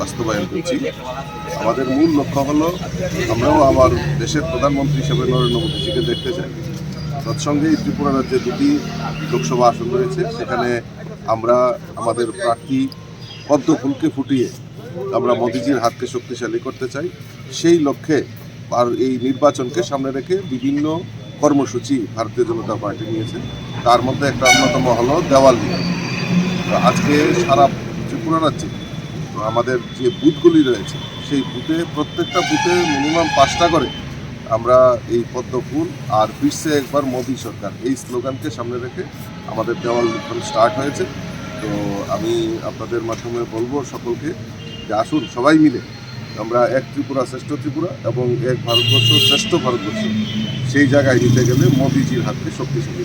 বাস্তবায়ন করছি। আমাদের মূল লক্ষ্য হলো, আমরাও আমার দেশের প্রধানমন্ত্রী হিসেবে নরেন্দ্র মোদীজিকে দেখতে চাই। তৎসঙ্গে ত্রিপুরা রাজ্যে দুটি লোকসভা আসন রয়েছে। সেখানে আমরা আমাদের প্রার্থী পদ্ম ফুলকে ফুটিয়ে আমরা মোদিজির হাতকে শক্তিশালী করতে চাই। সেই লক্ষ্যে আর এই নির্বাচনকে সামনে রেখে বিভিন্ন কর্মসূচি ভারতীয় জনতা পার্টি নিয়েছে। তার মধ্যে একটা অন্যতম হলো দেওয়াল। আজকে সারা ত্রিপুরা রাজ্যে আমাদের যে বুথগুলি রয়েছে, সেই বুথে প্রত্যেকটা বুথে মিনিমাম পাঁচটা করে আমরা এই পদ্ম ফুল আর ফিরছে একবার মোদী সরকার। এই স্লোগানকে সামনে রেখে আমাদের দেওয়াল লিখন স্টার্ট হয়েছে। তো আমি আপনাদের মাধ্যমে বলব সকলকে যে আসুন সবাই মিলে, আমরা এক ত্রিপুরা শ্রেষ্ঠ ত্রিপুরা এবং এক ভারতবর্ষ শ্রেষ্ঠ ভারতবর্ষ। সেই জায়গায় নিতে গেলে মোদিজির হাতকে শক্তিশালী